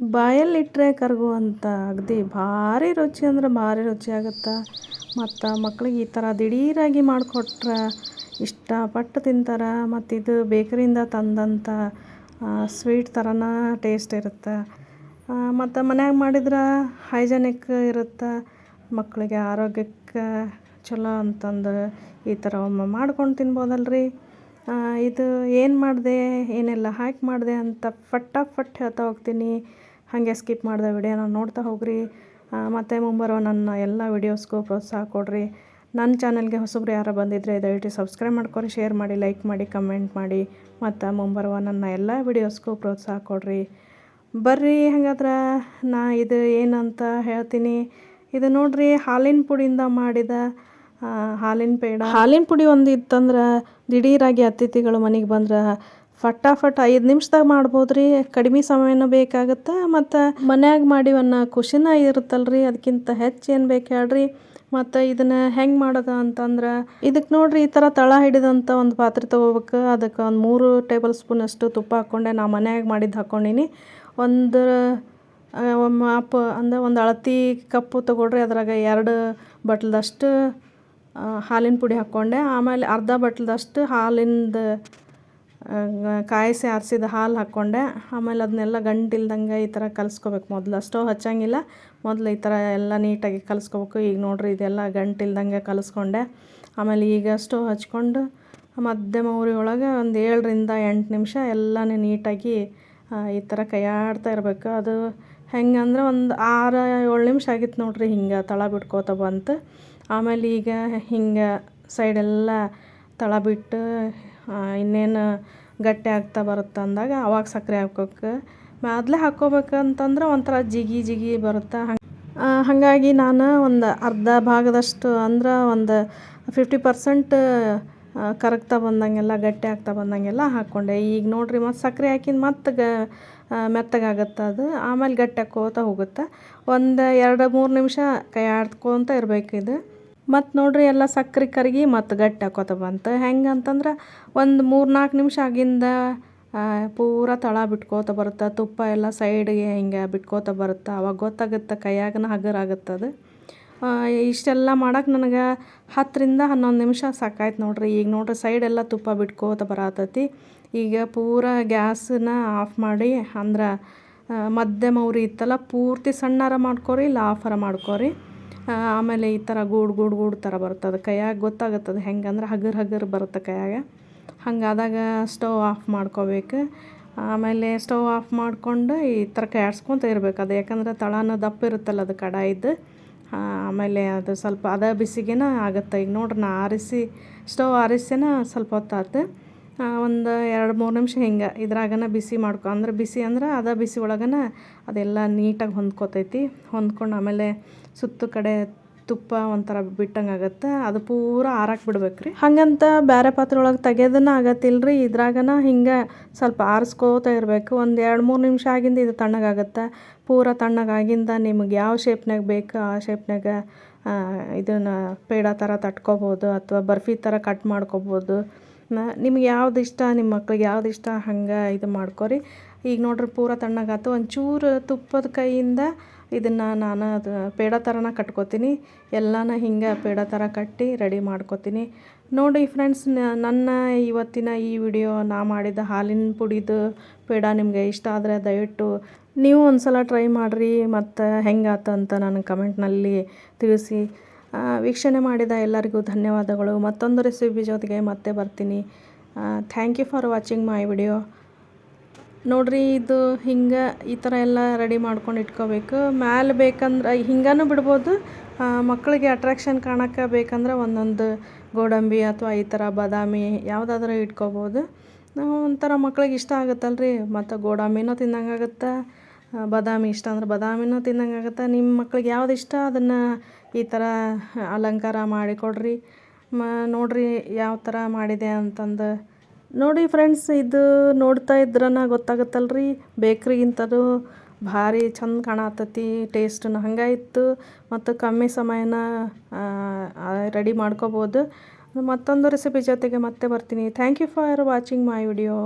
ಬಾಯಲ್ಲಿಟ್ಟರೆ ಕರಗುವಂಥ ಅಗದಿ ಭಾರಿ ರುಚಿ ಅಂದ್ರೆ ಭಾರಿ ರುಚಿ ಆಗುತ್ತೆ? ಮತ್ತು ಮಕ್ಳಿಗೆ ಈ ಥರ ದಿಢೀರಾಗಿ ಮಾಡಿಕೊಟ್ರೆ ಇಷ್ಟಪಟ್ಟು ತಿಂತಾರೆ, ಮತ್ತು ಇದು ಬೇಕರಿಯಿಂದ ತಂದಂಥ ಸ್ವೀಟ್ ಥರನೇ ಟೇಸ್ಟ್ ಇರುತ್ತೆ? ಮತ್ತು ಮನ್ಯಾಗ ಮಾಡಿದ್ರೆ ಹೈಜೆನಿಕ್ ಇರುತ್ತೆ? ಮಕ್ಕಳಿಗೆ ಆರೋಗ್ಯಕ್ಕೆ ಚಲೋ ಅಂತಂದು ಈ ಥರ ಒಮ್ಮೆ ಮಾಡ್ಕೊಂಡು ತಿನ್ಬೋದಲ್ರಿ? ಇದು ಏನು ಮಾಡಿದೆ? ಏನೆಲ್ಲ, ಹಾಕಿ ಮಾಡಿದೆ ಅಂತ ಫಟಾಫಟ್ ಹೇಳ್ತಾ ಹೋಗ್ತೀನಿ. ಹಾಗೆ ಸ್ಕಿಪ್ ಮಾಡಿದ ವಿಡಿಯೋನ ನೋಡ್ತಾ ಹೋಗ್ರಿ. ಮತ್ತು ಮುಂಬರೋ ನನ್ನ ಎಲ್ಲ ವೀಡಿಯೋಸ್ಗೂ ಪ್ರೋತ್ಸಾಹ ಕೊಡಿರಿ. ನನ್ನ ಚಾನಲ್ಗೆ ಹೊಸಬ್ರು ಯಾರು ಬಂದಿದ್ದರೆ ದಯವಿಟ್ಟು ಸಬ್ಸ್ಕ್ರೈಬ್ ಮಾಡ್ಕೊಳ್ರಿ ಶೇರ್ ಮಾಡಿ, ಲೈಕ್ ಮಾಡಿ, ಕಮೆಂಟ್ ಮಾಡಿ, ಮತ್ತು ಮುಂಬರುವ ನನ್ನ ಎಲ್ಲ ವೀಡಿಯೋಸ್ಗೂ ಪ್ರೋತ್ಸಾಹ ಕೊಡಿರಿ. ಬರ್ರಿ ಹಾಗಾದ್ರೆ, ನಾ ಇದು ಏನಂತ ಹೇಳ್ತೀನಿ. ಇದು ನೋಡ್ರಿ, ಹಾಲಿನ ಪುಡಿಯಿಂದ ಮಾಡಿದ ಹಾಲಿನ ಪೇಡ. ಹಾಲಿನ ಪುಡಿ ಒಂದು ಇತ್ತಂದ್ರೆ ದಿಢೀರಾಗಿ ಅತಿಥಿಗಳು ಮನೆಗೆ ಬಂದ್ರೆ ಫಟಾಫಟ್ ಐದು ನಿಮಿಷದಾಗ ಮಾಡ್ಬೋದು ರೀ ಕಡಿಮೆ ಸಮಯನೂ ಬೇಕಾಗುತ್ತೆ? ಮತ್ತು ಮನ್ಯಾಗ ಮಾಡಿವನ್ನ ಖುಷಿನ ರೀ ಅದಕ್ಕಿಂತ ಹೆಚ್ಚು ಏನು ಬೇಕು ಹೇಳ್ರಿ. ಮತ್ತು ಇದನ್ನು ಹೆಂಗೆ ಮಾಡೋದು ಅಂತಂದ್ರೆ ಇದಕ್ಕೆ ನೋಡ್ರಿ ಈ ಥರ ತಳ ಹಿಡಿದಂಥ ಒಂದು ಪಾತ್ರೆ ತೊಗೋಬೇಕು. ಅದಕ್ಕೆ ಒಂದು ಮೂರು ಟೇಬಲ್ ಸ್ಪೂನಷ್ಟು ತುಪ್ಪ ಹಾಕ್ಕೊಂಡೆ ನಾ ಮನ್ಯಾಗ ಮಾಡಿದ್ದು ಹಾಕ್ಕೊಂಡಿನಿ ಒಂದು ಮಾಪ್ ಅಂದರೆ ಒಂದು ಅಳತಿ ಕಪ್ಪು ತೊಗೊಳ್ರಿ. ಅದ್ರಾಗ ಎರಡು ಬಟ್ಲದಷ್ಟು ಹಾಲಿನ ಪುಡಿ ಹಾಕ್ಕೊಂಡೆ ಆಮೇಲೆ ಅರ್ಧ ಬಟ್ಲದಷ್ಟು ಹಾಲಿಂದು ಕಾಯಿಸಿ ಆರಿಸಿದ ಹಾಲು ಹಾಕ್ಕೊಂಡೆ. ಆಮೇಲೆ ಅದನ್ನೆಲ್ಲ ಗಂಟಿಲ್ದಂಗೆ ಈ ಥರ ಕಲಿಸ್ಕೋಬೇಕು. ಮೊದಲು ಸ್ಟವ್ ಹಚ್ಚಂಗಿಲ್ಲ. ಮೊದಲು ಈ ಥರ ಎಲ್ಲ ನೀಟಾಗಿ ಕಲಿಸ್ಕೋಬೇಕು. ಈಗ ನೋಡ್ರಿ, ಇದೆಲ್ಲ ಗಂಟಿಲ್ದಂಗೆ ಕಲಿಸ್ಕೊಂಡೆ. ಆಮೇಲೆ ಈಗ ಸ್ಟವ್ ಹಚ್ಕೊಂಡು ಮಧ್ಯಮ ಉರಿ ಒಳಗೆ ಒಂದು ಏಳರಿಂದ ಎಂಟು ನಿಮಿಷ ಎಲ್ಲನೇ ನೀಟಾಗಿ ಈ ಥರ ಕೈಯಾಡ್ತಾ ಇರಬೇಕು. ಅದು ಹೆಂಗಂದ್ರೆ ಒಂದು ಆರು, ಏಳು ನಿಮಿಷ ಆಗಿತ್ತು ನೋಡ್ರಿ ಹಿಂಗೆ ತಳ ಬಿಟ್ಕೋತ ಬಂತು. ಆಮೇಲೆ ಈಗ ಹಿಂಗೆ ಸೈಡೆಲ್ಲ ತಳ ಬಿಟ್ಟು ಇನ್ನೇನು ಗಟ್ಟಿ ಆಗ್ತಾ ಬರುತ್ತೆ ಅಂದಾಗ ಅವಾಗ ಸಕ್ಕರೆ ಹಾಕ್ಬೇಕು. ಮೊದಲೇ ಹಾಕ್ಕೋಬೇಕಂತಂದ್ರೆ ಒಂಥರ ಜಿಗಿ ಜಿಗಿ ಬರುತ್ತೆ ಹಂಗೆ. ಹಾಗಾಗಿ ನಾನು ಒಂದು ಅರ್ಧ ಭಾಗದಷ್ಟು ಅಂದ್ರೆ ಒಂದು ಫಿಫ್ಟಿ ಪರ್ಸೆಂಟ್ ಕರಗ್ತಾ ಬಂದಂಗೆಲ್ಲ, ಗಟ್ಟಿ ಆಗ್ತಾ ಬಂದಂಗೆಲ್ಲ ಹಾಕ್ಕೊಂಡೆ ಈಗ ನೋಡಿರಿ ಮತ್ತು ಸಕ್ಕರೆ ಹಾಕಿದ ಮತ್ತು ಗ ಮೆತ್ತಗಾಗತ್ತೆ ಅದು. ಆಮೇಲೆ ಗಟ್ಟಿ ಹಾಕೋತ ಹೋಗುತ್ತೆ. ಒಂದು ಎರಡು ಮೂರು ನಿಮಿಷ ಕೈ ಆಡ್ಕೊತ ಇರಬೇಕು ಇದು. ಮತ್ತು ನೋಡಿರಿ ಎಲ್ಲ ಸಕ್ಕರೆ ಕರಗಿ ಮತ್ತು ಗಟ್ಟಿ ಆಕೋತ ಬಂತು. ಹೆಂಗೆ ಅಂತಂದ್ರೆ ಒಂದು ಮೂರು ನಾಲ್ಕು ನಿಮಿಷ ಆಗಿಂದ ಪೂರ ತಳ ಬಿಟ್ಕೋತ ಬರುತ್ತೆ, ತುಪ್ಪ ಎಲ್ಲ ಸೈಡ್ಗೆ ಹಿಂಗೆ ಬಿಟ್ಕೋತ ಬರುತ್ತೆ. ಅವಾಗ ಗೊತ್ತಾಗುತ್ತೆ ಕೈಯಾಗನ ಅದು. ಇಷ್ಟೆಲ್ಲ ಮಾಡೋಕೆ ನನಗೆ ಹತ್ತರಿಂದ ಹನ್ನೊಂದು ನಿಮಿಷ ಸಾಕಾಯ್ತು ನೋಡ್ರಿ. ಈಗ ನೋಡ್ರಿ ಸೈಡೆಲ್ಲ ತುಪ್ಪ ಬಿಟ್ಕೋತ ಬರತೈತಿ. ಈಗ ಪೂರ ಗ್ಯಾಸನ್ನ ಆಫ್ ಮಾಡಿ ಅಂದ್ರೆ ಮಧ್ಯಮ ಉರಿ ಇತ್ತಲ್ಲ, ಪೂರ್ತಿ ಸಣ್ಣಾರ ಮಾಡ್ಕೋರಿ, ಇಲ್ಲ ಆಫರ ಮಾಡ್ಕೊರಿ. ಆಮೇಲೆ ಈ ಥರ ಗೂಡು ಗೂಡು ಗೂಡು ಥರ ಬರುತ್ತೆ ಅದು ಕೈಯಾಗ ಗೊತ್ತಾಗುತ್ತದೆ ಹೆಂಗೆ ಅಂದ್ರೆ ಹಗರ್ ಹಗರ್ ಬರುತ್ತೆ ಕೈಯಾಗ. ಹಂಗಾದಾಗ ಸ್ಟವ್ ಆಫ್ ಮಾಡ್ಕೋಬೇಕು. ಆಮೇಲೆ ಸ್ಟವ್ ಆಫ್ ಮಾಡಿಕೊಂಡು ಈ ಥರ ಕೈಯಾಡ್ಸ್ಕೊತ ಇರಬೇಕು ಅದು. ಯಾಕಂದ್ರೆ ತಳನ ದಪ್ಪ ಇರುತ್ತಲ್ಲ ಅದು ಕಡಾಯಿದ್ದು ಆಮೇಲೆ ಅದು ಸ್ವಲ್ಪ ಅದ ಬಿಸಿಗೆನ ಆಗುತ್ತೆ. ಈಗ ನೋಡ್ರಿ ನಾ ಆರಿಸಿ, ಸ್ಟವ್ ಆರಿಸಿನ ಸ್ವಲ್ಪ ಹೊತ್ತಾತು. ಒಂದು ಎರಡು ಮೂರು ನಿಮಿಷ ಹಿಂಗೆ ಇದ್ರಾಗನ ಬಿಸಿ ಮಾಡ್ಕೊ. ಅಂದ್ರೆ ಬಿಸಿ ಅಂದ್ರೆ ಅದ ಬಿಸಿ ಒಳಗನ ಅದೆಲ್ಲ ನೀಟಾಗಿ ಹೊಂದ್ಕೊತೈತಿ. ಹೊಂದ್ಕೊಂಡು ಆಮೇಲೆ ಸುತ್ತು ಕಡೆ ತುಪ್ಪ ಒಂಥರ ಬಿಟ್ಟಂಗೆ ಆಗತ್ತೆ. ಅದು ಪೂರ ಆರಕ್ಕೆ ಬಿಡ್ಬೇಕು ರೀ ಹಾಗಂತ ಬೇರೆ ಪಾತ್ರೆ ಒಳಗೆ ತೆಗೆಯೋದನ್ನ ಆಗತ್ತಿಲ್ಲ ರೀ ಇದ್ರಾಗನ ಹಿಂಗೆ ಸ್ವಲ್ಪ ಆರಿಸ್ಕೋತಾ ಇರಬೇಕು. ಒಂದು ಎರಡು ಮೂರು ನಿಮಿಷ ಆಗಿಂದ ಇದು ತಣ್ಣಗಾಗತ್ತೆ ಪೂರ ತಣ್ಣಗಾಗಿಂದ ನಿಮಗೆ ಯಾವ ಶೇಪ್ನಾಗ ಬೇಕು ಆ ಶೇಪ್ನಾಗ ಇದನ್ನು ಪೇಡ ಥರ ತಟ್ಕೋಬೋದು ಅಥವಾ ಬರ್ಫಿ ಥರ ಕಟ್ ಮಾಡ್ಕೊಬೋದು. ನಿಮ್ಗೆ ಯಾವ್ದು ಇಷ್ಟ ನಿಮ್ಮ ಮಕ್ಳಿಗೆ ಯಾವ್ದು ಇಷ್ಟ, ಹಂಗೆ ಇದು ಮಾಡ್ಕೊರಿ. ಈಗ ನೋಡ್ರಿ ಪೂರ ತಣ್ಣಗಾತು. ಒಂಚೂರು ತುಪ್ಪದ ಕೈಯಿಂದ ಇದನ್ನು ನಾನು ಅದು ಪೇಡ ಥರನ ಕಟ್ಕೋತೀನಿ. ಎಲ್ಲನ ಹಿಂಗೆ ಪೇಡ ಥರ ಕಟ್ಟಿ ರೆಡಿ ಮಾಡ್ಕೋತೀನಿ. ನೋಡಿ ಫ್ರೆಂಡ್ಸ್ ನನ್ನ ಇವತ್ತಿನ ಈ ವಿಡಿಯೋ, ನಾ ಮಾಡಿದ ಹಾಲಿನ ಪುಡಿದು ಪೇಡ ನಿಮಗೆ ಇಷ್ಟ ಆದರೆ ದಯವಿಟ್ಟು ನೀವು ಒಂದು ಸಲ ಟ್ರೈ ಮಾಡಿರಿ. ಮತ್ತು ಹೆಂಗಾತ ಅಂತ ನನಗೆ ಕಮೆಂಟ್ನಲ್ಲಿ ತಿಳಿಸಿ. ವೀಕ್ಷಣೆ ಮಾಡಿದ ಎಲ್ಲರಿಗೂ ಧನ್ಯವಾದಗಳು. ಮತ್ತೊಂದು ರೆಸಿಪಿ ಜೊತೆಗೆ ಮತ್ತೆ ಬರ್ತೀನಿ. Thank you for watching my video ನೋಡ್ರಿ, ಇದು ಹಿಂಗೆ ಈ ಥರ ಎಲ್ಲ ರೆಡಿ ಮಾಡ್ಕೊಂಡು ಇಟ್ಕೋಬೇಕು. ಮ್ಯಾಲೆ ಬೇಕಂದ್ರೆ, ಹಿಂಗಾನು ಬಿಡ್ಬೋದು. ಮಕ್ಕಳಿಗೆ ಅಟ್ರಾಕ್ಷನ್ ಕಾಣೋಕ್ಕೆ ಬೇಕಂದ್ರೆ ಒಂದೊಂದು ಗೋಡಂಬಿ ಅಥವಾ ಈ ಥರ ಬಾದಾಮಿ ಯಾವುದಾದ್ರೂ ಇಟ್ಕೋಬೋದು. ಒಂಥರ ಮಕ್ಳಿಗೆ ಇಷ್ಟ ಆಗುತ್ತಲ್ರಿ. ಮತ್ತು ಗೋಡಂಬಿನೂ ತಿನ್ನಂಗಾಗುತ್ತೆ ಬಾದಾಮಿ ಇಷ್ಟ ಅಂದ್ರೆ ಬಾದಾಮಿನೂ ತಿನ್ನಂಗಾಗುತ್ತೆ ನಿಮ್ಮ ಮಕ್ಳಿಗೆ ಯಾವ್ದು ಇಷ್ಟ, ಅದನ್ನು ಈ ಥರ ಅಲಂಕಾರ ಮಾಡಿ ಕೊಡಿರಿ. ಮ, ನೋಡಿರಿ ಯಾವ ಥರ ಮಾಡಿದೆ ಅಂತಂದು. ನೋಡಿ ಫ್ರೆಂಡ್ಸ್ ಇದು ನೋಡ್ತಾ ಇದ್ರನ ಗೊತ್ತಾಗುತ್ತಲ್ರಿ. ಬೇಕ್ರಿಗಿಂತದು ಭಾರಿ ಚಂದ ಕಾಣತ್ತತಿ ಟೇಸ್ಟನ್ನು ಇತ್ತು ಮತ್ತು ಕಮ್ಮಿ ಸಮಯನ ರೆಡಿ ಮಾಡ್ಕೋಬೋದು. ಮತ್ತೊಂದು ರೆಸಿಪಿ ಜೊತೆಗೆ ಮತ್ತೆ ಬರ್ತೀನಿ. Thank you for watching my video